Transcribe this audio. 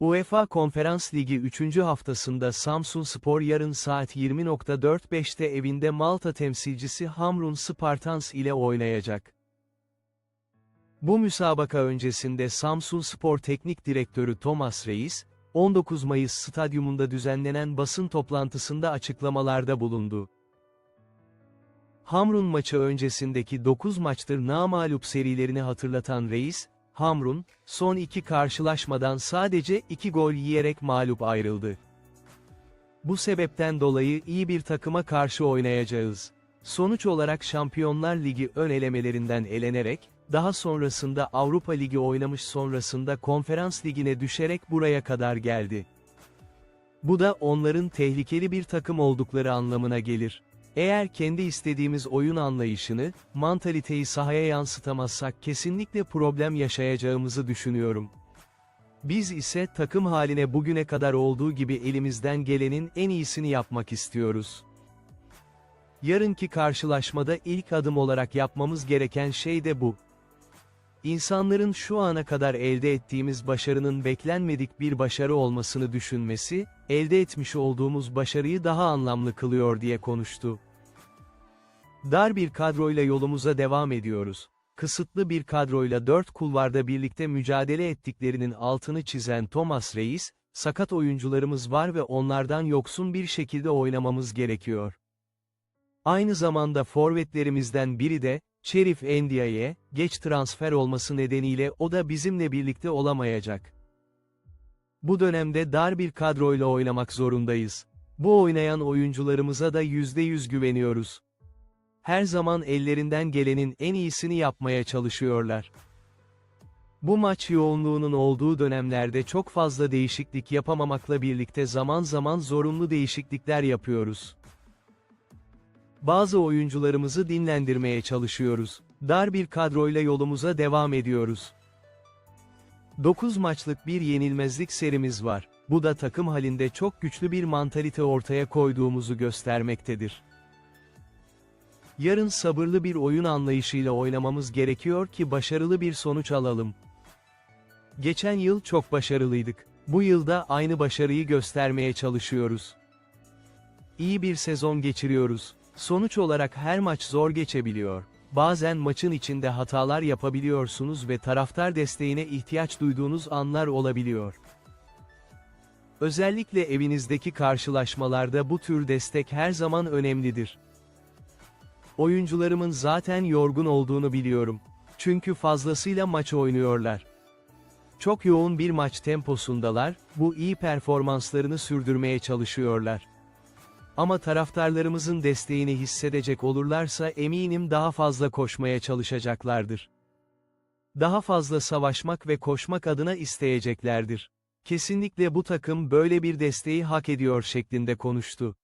UEFA Konferans Ligi 3. haftasında Samsun Spor yarın saat 20.45'te evinde Malta temsilcisi Hamrun Spartans ile oynayacak. Bu müsabaka öncesinde Samsun Spor Teknik Direktörü Thomas Reis, 19 Mayıs stadyumunda düzenlenen basın toplantısında açıklamalarda bulundu. Hamrun maçı öncesindeki 9 maçtır namağlup serilerini hatırlatan Reis, Hamrun, son iki karşılaşmadan sadece 2 gol yiyerek mağlup ayrıldı. Bu sebepten dolayı iyi bir takıma karşı oynayacağız. Sonuç olarak Şampiyonlar Ligi ön elemelerinden elenerek, daha sonrasında Avrupa Ligi oynamış sonrasında Konferans Ligi'ne düşerek buraya kadar geldi. Bu da onların tehlikeli bir takım oldukları anlamına gelir. Eğer kendi istediğimiz oyun anlayışını, mantaliteyi sahaya yansıtamazsak kesinlikle problem yaşayacağımızı düşünüyorum. Biz ise takım haline bugüne kadar olduğu gibi elimizden gelenin en iyisini yapmak istiyoruz. Yarınki karşılaşmada ilk adım olarak yapmamız gereken şey de bu. İnsanların şu ana kadar elde ettiğimiz başarının beklenmedik bir başarı olmasını düşünmesi, elde etmiş olduğumuz başarıyı daha anlamlı kılıyor diye konuştu. Dar bir kadroyla yolumuza devam ediyoruz. Kısıtlı bir kadroyla dört kulvarda birlikte mücadele ettiklerinin altını çizen Thomas Reis, sakat oyuncularımız var ve onlardan yoksun bir şekilde oynamamız gerekiyor. Aynı zamanda forvetlerimizden biri de, Şerif Endia'ya, geç transfer olması nedeniyle o da bizimle birlikte olamayacak. Bu dönemde dar bir kadroyla oynamak zorundayız. Bu oynayan oyuncularımıza da %100 güveniyoruz. Her zaman ellerinden gelenin en iyisini yapmaya çalışıyorlar. Bu maç yoğunluğunun olduğu dönemlerde çok fazla değişiklik yapamamakla birlikte zaman zaman zorunlu değişiklikler yapıyoruz. Bazı oyuncularımızı dinlendirmeye çalışıyoruz. Dar bir kadroyla yolumuza devam ediyoruz. 9 maçlık bir yenilmezlik serimiz var. Bu da takım halinde çok güçlü bir mantalite ortaya koyduğumuzu göstermektedir. Yarın sabırlı bir oyun anlayışıyla oynamamız gerekiyor ki başarılı bir sonuç alalım. Geçen yıl çok başarılıydık. Bu yılda aynı başarıyı göstermeye çalışıyoruz. İyi bir sezon geçiriyoruz. Sonuç olarak her maç zor geçebiliyor. Bazen maçın içinde hatalar yapabiliyorsunuz ve taraftar desteğine ihtiyaç duyduğunuz anlar olabiliyor. Özellikle evinizdeki karşılaşmalarda bu tür destek her zaman önemlidir. Oyuncularımın zaten yorgun olduğunu biliyorum. Çünkü fazlasıyla maç oynuyorlar. Çok yoğun bir maç temposundalar, bu iyi performanslarını sürdürmeye çalışıyorlar. Ama taraftarlarımızın desteğini hissedecek olurlarsa eminim daha fazla koşmaya çalışacaklardır. Daha fazla savaşmak ve koşmak adına isteyeceklerdir. Kesinlikle bu takım böyle bir desteği hak ediyor şeklinde konuştu.